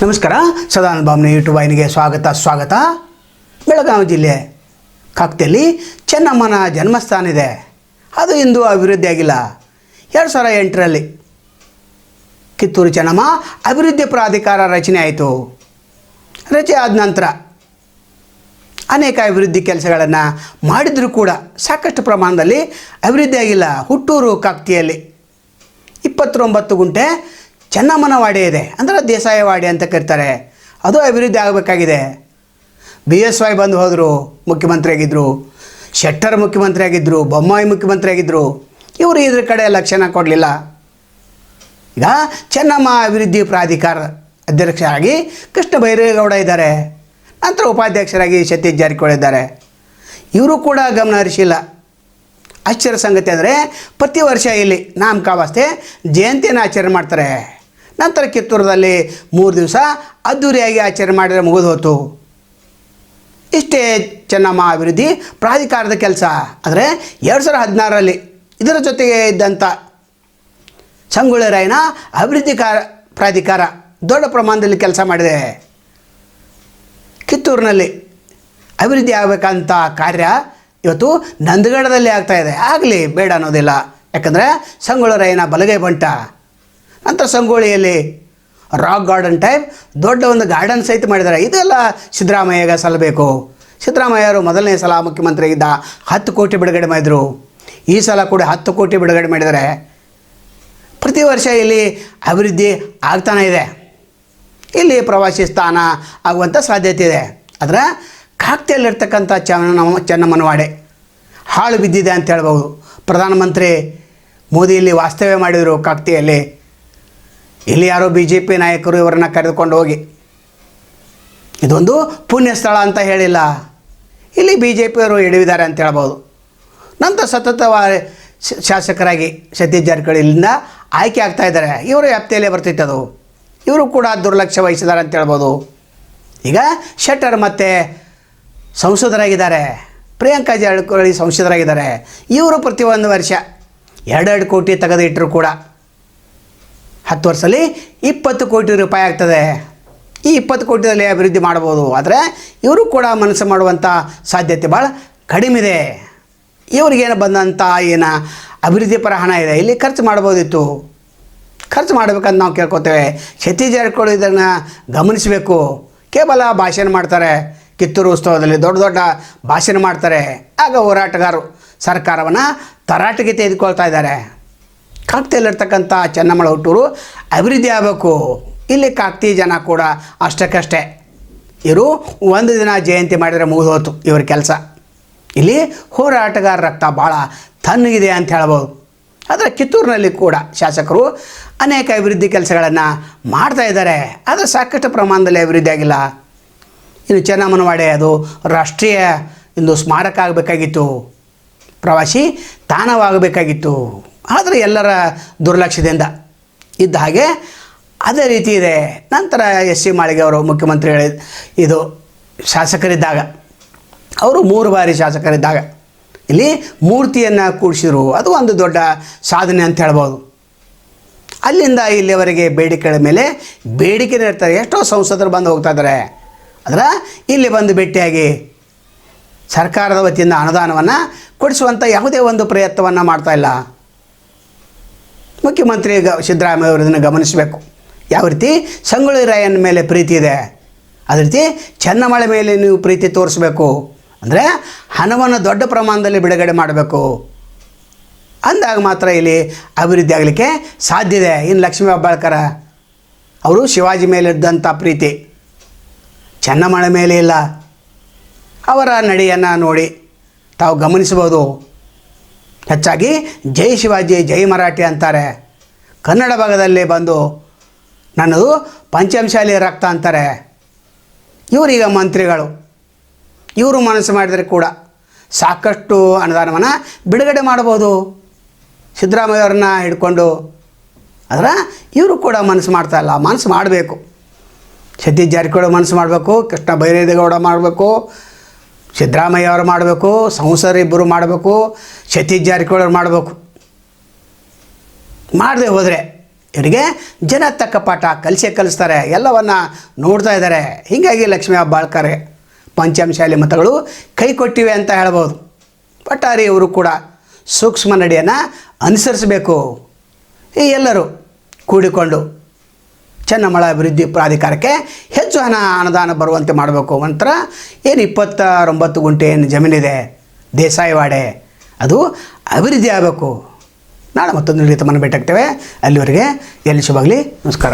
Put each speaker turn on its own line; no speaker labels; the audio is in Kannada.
ನಮಸ್ಕಾರ ಸದಾನಂದ ಯೂಟ್ಯೂಬ್ ವಾಹಿನಿಗೆ ಸ್ವಾಗತ ಸ್ವಾಗತ. ಬೆಳಗಾವಿ ಜಿಲ್ಲೆ ಕಾಕ್ತಿಯಲ್ಲಿ ಚೆನ್ನಮ್ಮನ ಜನ್ಮಸ್ಥಾನ ಇದೆ. ಅದು ಇಂದು ಅಭಿವೃದ್ಧಿ ಆಗಿಲ್ಲ. ಎರಡು ಸಾವಿರ ಎಂಟರಲ್ಲಿ ಕಿತ್ತೂರು ಚೆನ್ನಮ್ಮ ಅಭಿವೃದ್ಧಿ ಪ್ರಾಧಿಕಾರ ರಚನೆ ಆಯಿತು. ರಚನೆ ಆದ ನಂತರ ಅನೇಕ ಅಭಿವೃದ್ಧಿ ಕೆಲಸಗಳನ್ನು ಮಾಡಿದರೂ ಕೂಡ ಸಾಕಷ್ಟು ಪ್ರಮಾಣದಲ್ಲಿ ಅಭಿವೃದ್ಧಿ ಆಗಿಲ್ಲ ಹುಟ್ಟೂರು ಕಾಕ್ತಿಯಲ್ಲಿ. ಇಪ್ಪತ್ತೊಂಬತ್ತು ಗುಂಟೆ ಚೆನ್ನಮ್ಮನ ವಾಡಿ ಇದೆ. ಅಂದರೆ ದೇಸಾಯ ವಾಡಿ ಅಂತ ಕರೀತಾರೆ. ಅದು ಅಭಿವೃದ್ಧಿ ಆಗಬೇಕಾಗಿದೆ. ಬಿ ಎಸ್ ವೈ ಬಂದು ಹೋದರು ಮುಖ್ಯಮಂತ್ರಿ ಆಗಿದ್ದರು ಶೆಟ್ಟರ್ ಮುಖ್ಯಮಂತ್ರಿ ಆಗಿದ್ದರು ಬೊಮ್ಮಾಯಿ ಮುಖ್ಯಮಂತ್ರಿ ಆಗಿದ್ದರು ಇವರು ಇದ್ರ ಕಡೆ ಲಕ್ಷಣ ಕೊಡಲಿಲ್ಲ. ಈಗ ಚೆನ್ನಮ್ಮ ಅಭಿವೃದ್ಧಿ ಪ್ರಾಧಿಕಾರ ಅಧ್ಯಕ್ಷರಾಗಿ ಕೃಷ್ಣ ಬೈರೇಗೌಡ ಇದ್ದಾರೆ. ನಂತರ ಉಪಾಧ್ಯಕ್ಷರಾಗಿ ಸತೀಶ್ ಜಾರಕಿಹೊಳಿ ಇದ್ದಾರೆ. ಇವರು ಕೂಡ ಗಮನ ಹರಿಸಿಲ್ಲ. ಆಶ್ಚರ್ಯ ಸಂಗತಿ ಅಂದರೆ ಪ್ರತಿ ವರ್ಷ ಇಲ್ಲಿ ನಾಮಕಾವಾಸ್ತೆ ಜಯಂತಿಯನ್ನು ಆಚರಣೆ ಮಾಡ್ತಾರೆ. ನಂತರ ಕಿತ್ತೂರದಲ್ಲಿ ಮೂರು ದಿವಸ ಅದ್ದೂರಿಯಾಗಿ ಆಚರಣೆ ಮಾಡಿದರೆ ಮುಗಿದು ಹೋತು ಇಷ್ಟೇ ಚೆನ್ನಮ್ಮ ಅಭಿವೃದ್ಧಿ ಪ್ರಾಧಿಕಾರದ ಕೆಲಸ. ಆದರೆ ಎರಡು ಸಾವಿರದ ಹದಿನಾರರಲ್ಲಿ ಇದರ ಜೊತೆಗೆ ಇದ್ದಂಥ ಸಂಗೊಳ್ಳಿ ಅಭಿವೃದ್ಧಿ ಕಾರ ಪ್ರಾಧಿಕಾರ ದೊಡ್ಡ ಪ್ರಮಾಣದಲ್ಲಿ ಕೆಲಸ ಮಾಡಿದೆ. ಕಿತ್ತೂರಿನಲ್ಲಿ ಅಭಿವೃದ್ಧಿ ಆಗಬೇಕಂತ ಕಾರ್ಯ ಇವತ್ತು ನಂದಗಡದಲ್ಲಿ ಇದೆ. ಆಗಲಿ, ಬೇಡ ಅನ್ನೋದಿಲ್ಲ. ಯಾಕಂದರೆ ಸಂಗೊಳ್ಳಿ ರಾಯನ ಬಲಗೈ ಬಂಟ. ನಂತರ ಸಂಗೊಳ್ಳಿಯಲ್ಲಿ ರಾಕ್ ಗಾರ್ಡನ್ ಟೈಪ್ ದೊಡ್ಡ ಒಂದು ಗಾರ್ಡನ್ ಸಹಿತ ಮಾಡಿದ್ದಾರೆ. ಇದೆಲ್ಲ ಸಿದ್ದರಾಮಯ್ಯಗೆ ಸಲ್ಲಬೇಕು. ಸಿದ್ದರಾಮಯ್ಯರು ಮೊದಲನೇ ಸಲ ಮುಖ್ಯಮಂತ್ರಿಯಾಗಿದ್ದ ಹತ್ತು ಕೋಟಿ ಬಿಡುಗಡೆ ಮಾಡಿದರು. ಈ ಸಲ ಕೂಡ ಹತ್ತು ಕೋಟಿ ಬಿಡುಗಡೆ ಮಾಡಿದ್ದಾರೆ. ಪ್ರತಿ ವರ್ಷ ಇಲ್ಲಿ ಅಭಿವೃದ್ಧಿ ಆಗ್ತಾನೆ ಇದೆ. ಇಲ್ಲಿ ಪ್ರವಾಸಿ ಸ್ಥಾನ ಆಗುವಂಥ ಸಾಧ್ಯತೆ ಇದೆ. ಆದರೆ ಕಾಕ್ತಿಯಲ್ಲಿರ್ತಕ್ಕಂಥ ಚನ್ನ ಚನ್ನಮನವಾಡೆ ವಾಡೆ ಹಾಳು ಬಿದ್ದಿದೆ ಅಂತ ಹೇಳ್ಬೋದು ಪ್ರಧಾನಮಂತ್ರಿ ಮೋದಿ ಇಲ್ಲಿ ವಾಸ್ತವ್ಯ ಮಾಡಿದರು ಕಾಕ್ತಿಯಲ್ಲಿ. ಇಲ್ಲಿ ಯಾರೋ ಬಿ ಜೆ ಪಿ ನಾಯಕರು ಇವರನ್ನ ಕರೆದುಕೊಂಡು ಹೋಗಿ. ಇದೊಂದು ಪುಣ್ಯ ಸ್ಥಳ ಅಂತ ಹೇಳಿಲ್ಲ. ಇಲ್ಲಿ ಬಿ ಜೆ ಪಿಯವರು ಹಿಡಿದಿದ್ದಾರೆ ಅಂತ ಹೇಳ್ಬೋದು. ನಂತರ ಸತತವಾಗಿ ಶಾಸಕರಾಗಿ ಸತೀಶ್ ಜಾರಕಿಹೊಳಿ ಇಲ್ಲಿಂದ ಆಯ್ಕೆ ಆಗ್ತಾ ಇದ್ದಾರೆ. ಇವರ ವ್ಯಾಪ್ತಿಯಲ್ಲೇ ಬರ್ತಿತ್ತು ಅದು. ಇವರು ಕೂಡ ದುರ್ಲಕ್ಷ್ಯ ವಹಿಸಿದ್ದಾರೆ ಅಂತ ಹೇಳ್ಬೋದು. ಈಗ ಶೆಟ್ಟರ್ ಮತ್ತು ಸಂಸದರಾಗಿದ್ದಾರೆ. ಪ್ರಿಯಾಂಕಾ ಜಾರಕಿಹೊಳಿ ಸಂಸದರಾಗಿದ್ದಾರೆ. ಇವರು ಪ್ರತಿ ಒಂದು ವರ್ಷ ಎರಡೆರಡು ಕೋಟಿ ತೆಗೆದಿಟ್ಟರು ಕೂಡ. ಹತ್ತು ವರ್ಷದಲ್ಲಿ ಇಪ್ಪತ್ತು ಕೋಟಿ ರೂಪಾಯಿ ಆಗ್ತದೆ. ಈ ಇಪ್ಪತ್ತು ಕೋಟಿದಲ್ಲಿ ಅಭಿವೃದ್ಧಿ ಮಾಡ್ಬೋದು ಆದರೆ ಇವರು ಕೂಡ ಮನಸ್ಸು ಮಾಡುವಂಥ ಸಾಧ್ಯತೆ ಭಾಳ ಕಡಿಮೆ ಇದೆ. ಇವ್ರಿಗೇನು ಬಂದಂಥ ಏನು ಅಭಿವೃದ್ಧಿ ಪರ ಹಣ ಇದೆ? ಇಲ್ಲಿ ಖರ್ಚು ಮಾಡ್ಬೋದಿತ್ತು ಖರ್ಚು ಮಾಡಬೇಕಂತ ನಾವು ಕೇಳ್ಕೊತೇವೆ. ಸತೀಶ್ ಜಾರಕಿಹೊಳಿ ಇದನ್ನು ಗಮನಿಸಬೇಕು. ಕೇವಲ ಭಾಷಣ ಮಾಡ್ತಾರೆ. ಕಿತ್ತೂರು ಉತ್ಸವದಲ್ಲಿ ದೊಡ್ಡ ದೊಡ್ಡ ಭಾಷಣ ಮಾಡ್ತಾರೆ. ಆಗ ಹೋರಾಟಗಾರರು ಸರ್ಕಾರವನ್ನು ತರಾಟೆಗೆ ತೆಗೆದುಕೊಳ್ತಾ ಇದ್ದಾರೆ. ಕಾಕ್ತಿಯಲ್ಲಿರ್ತಕ್ಕಂಥ ಚೆನ್ನಮ್ಮಳ ಹುಟ್ಟೂರು ಅಭಿವೃದ್ಧಿ ಆಗಬೇಕು. ಇಲ್ಲಿ ಕಾಕ್ತಿ ಜನ ಕೂಡ ಅಷ್ಟಕ್ಕಷ್ಟೇ. ಇವರು ಒಂದು ದಿನ ಜಯಂತಿ ಮಾಡಿದರೆ ಮುಗಿದು ಹೋತು ಇವ್ರ ಕೆಲಸ. ಇಲ್ಲಿ ಹೋರಾಟಗಾರ ರಕ್ತ ಭಾಳ ತಣ್ಣಗಿದೆ ಅಂತ ಹೇಳ್ಬೋದು. ಆದರೆ ಕಿತ್ತೂರಿನಲ್ಲಿ ಕೂಡ ಶಾಸಕರು ಅನೇಕ ಅಭಿವೃದ್ಧಿ ಕೆಲಸಗಳನ್ನು ಮಾಡ್ತಾ ಇದ್ದಾರೆ. ಆದರೆ ಸಾಕಷ್ಟು ಪ್ರಮಾಣದಲ್ಲಿ ಅಭಿವೃದ್ಧಿ ಆಗಿಲ್ಲ. ಇನ್ನು ಚೆನ್ನಮ್ಮನವಾಡೆ ಅದು ರಾಷ್ಟ್ರೀಯ ಇಂದು ಸ್ಮಾರಕ ಆಗಬೇಕಾಗಿತ್ತು. ಪ್ರವಾಸಿ ತಾಣವಾಗಬೇಕಾಗಿತ್ತು. ಆದರೆ ಎಲ್ಲರ ದುರ್ಲಕ್ಷ್ಯದಿಂದ ಇದ್ದ ಹಾಗೆ ಅದೇ ರೀತಿ ಇದೆ. ನಂತರ ಎಸ್ ಸಿ ಮಾಳಿಗೆ ಅವರು ಮುಖ್ಯಮಂತ್ರಿ ಹೇಳಿದ ಇದು ಶಾಸಕರಿದ್ದಾಗ, ಅವರು ಮೂರು ಬಾರಿ ಶಾಸಕರಿದ್ದಾಗ ಇಲ್ಲಿ ಮೂರ್ತಿಯನ್ನು ಕೂಡಿಸಿದ್ರು ಅದು ಒಂದು ದೊಡ್ಡ ಸಾಧನೆ ಅಂತ ಹೇಳ್ಬೋದು. ಅಲ್ಲಿಂದ ಇಲ್ಲಿವರೆಗೆ ಬೇಡಿಕೆಗಳ ಮೇಲೆ ಬೇಡಿಕೆ ಇರ್ತಾರೆ. ಎಷ್ಟೋ ಸಂಸದರು ಬಂದು ಹೋಗ್ತಾ ಇದ್ದಾರೆ. ಇಲ್ಲಿ ಬಂದು ಭೇಟಿಯಾಗಿ ಸರ್ಕಾರದ ವತಿಯಿಂದ ಅನುದಾನವನ್ನು ಕೊಡಿಸುವಂಥ ಯಾವುದೇ ಒಂದು ಪ್ರಯತ್ನವನ್ನು ಮಾಡ್ತಾ ಇಲ್ಲ. ಮುಖ್ಯಮಂತ್ರಿ ಗ ಸಿದ್ದರಾಮಯ್ಯ ಅವರದನ್ನು ಗಮನಿಸಬೇಕು. ಯಾವ ರೀತಿ? ಸಂಗೊಳ್ಳಿ ರಾಯನ ಮೇಲೆ ಪ್ರೀತಿ ಇದೆ. ಅದೇ ರೀತಿ ಚೆನ್ನಮಳೆ ಮೇಲೆ ನೀವು ಪ್ರೀತಿ ತೋರಿಸ್ಬೇಕು. ಅಂದರೆ ಹಣವನ್ನು ದೊಡ್ಡ ಪ್ರಮಾಣದಲ್ಲಿ ಬಿಡುಗಡೆ ಮಾಡಬೇಕು. ಅಂದಾಗ ಮಾತ್ರ ಇಲ್ಲಿ ಅಭಿವೃದ್ಧಿ ಆಗಲಿಕ್ಕೆ ಸಾಧ್ಯ ಇದೆ. ಇನ್ನು ಲಕ್ಷ್ಮೀ ಹೆಬ್ಬಾಳ್ಕರ, ಅವರು ಶಿವಾಜಿ ಮೇಲಿದ್ದಂಥ ಪ್ರೀತಿ. ಚೆನ್ನಮಳೆ ಮೇಲೆ ಇಲ್ಲ. ಅವರ ನಡೆಯನ್ನು ನೋಡಿ ತಾವು ಗಮನಿಸ್ಬೋದು ಹೆಚ್ಚಾಗಿ ಜೈ ಶಿವಾಜಿ, ಜೈ ಮರಾಠಿ ಅಂತಾರೆ. ಕನ್ನಡ ಭಾಗದಲ್ಲಿ ಬಂದು ನನ್ನದು ಪಂಚಮಶಾಲಿ ರಕ್ತ ಅಂತಾರೆ. ಇವರೀಗ ಮಂತ್ರಿಗಳು. ಇವರು ಮನಸ್ಸು ಮಾಡಿದರೆ ಕೂಡ ಸಾಕಷ್ಟು ಅನುದಾನವನ್ನು ಬಿಡುಗಡೆ ಮಾಡ್ಬೋದು ಸಿದ್ದರಾಮಯ್ಯವ್ರನ್ನ ಹಿಡ್ಕೊಂಡು ಆದ್ರೆ ಇವರು ಕೂಡ ಮನಸ್ಸು ಮಾಡ್ತಾ ಇಲ್ಲ. ಮನಸ್ಸು ಮಾಡಬೇಕು. ಸತೀಶ್ ಜಾರಕಿಹೊಳಿ ಮನಸ್ಸು ಮಾಡಬೇಕು, ಕೃಷ್ಣ ಬೈರೇದೇಗೌಡ ಮಾಡಬೇಕು ಸಿದ್ದರಾಮಯ್ಯ ಅವರು ಮಾಡಬೇಕು ಸಂಸಾರ ಇಬ್ಬರು ಮಾಡಬೇಕು ಸತೀಶ್ ಜಾರಕಿಹೊಳಿ ಮಾಡಬೇಕು. ಮಾಡದೆ ಹೋದರೆ ಇವರಿಗೆ ಜನ ತಕ್ಕ ಪಾಠ, ಕಲಿಸೇ ಕಲಿಸ್ತಾರೆ, ಎಲ್ಲವನ್ನ ನೋಡ್ತಾ ಇದ್ದಾರೆ. ಹೀಗಾಗಿ ಲಕ್ಷ್ಮೀ ಬಾಳ್ಕರೆ ಪಂಚಮಶಾಲಿ ಮತಗಳು ಕೈ ಕೊಟ್ಟಿವೆ ಅಂತ ಹೇಳ್ಬೋದು. ಒಟ್ಟಾರೆ ಇವರು ಕೂಡ ಸೂಕ್ಷ್ಮ ನಡೆಯನ್ನು ಅನುಸರಿಸಬೇಕು. ಈ ಎಲ್ಲರೂ ಕೂಡಿಕೊಂಡು ಚೆನ್ನಮಳ ಅಭಿವೃದ್ಧಿ ಪ್ರಾಧಿಕಾರಕ್ಕೆ ಹೆಚ್ಚು ಹಣ ಅನುದಾನ ಬರುವಂತೆ ಮಾಡಬೇಕು. ನಂತರ ಏನು ಇಪ್ಪತ್ತೊಂಬತ್ತು ಗುಂಟೆ ಏನು ಜಮೀನಿದೆ? ದೇಸಾಯಿವಾಡೆ. ಅದು ಅಭಿವೃದ್ಧಿ ಆಗಬೇಕು. ನಾಳೆ ಮತ್ತೊಂದು ರೀತಿ ಮನೆ ಭೇಟಾಗ್ತೇವೆ ಅಲ್ಲಿವರೆಗೆ ಎಲ್ಲಿ ಶುಭಾಗಲಿ ನಮಸ್ಕಾರ.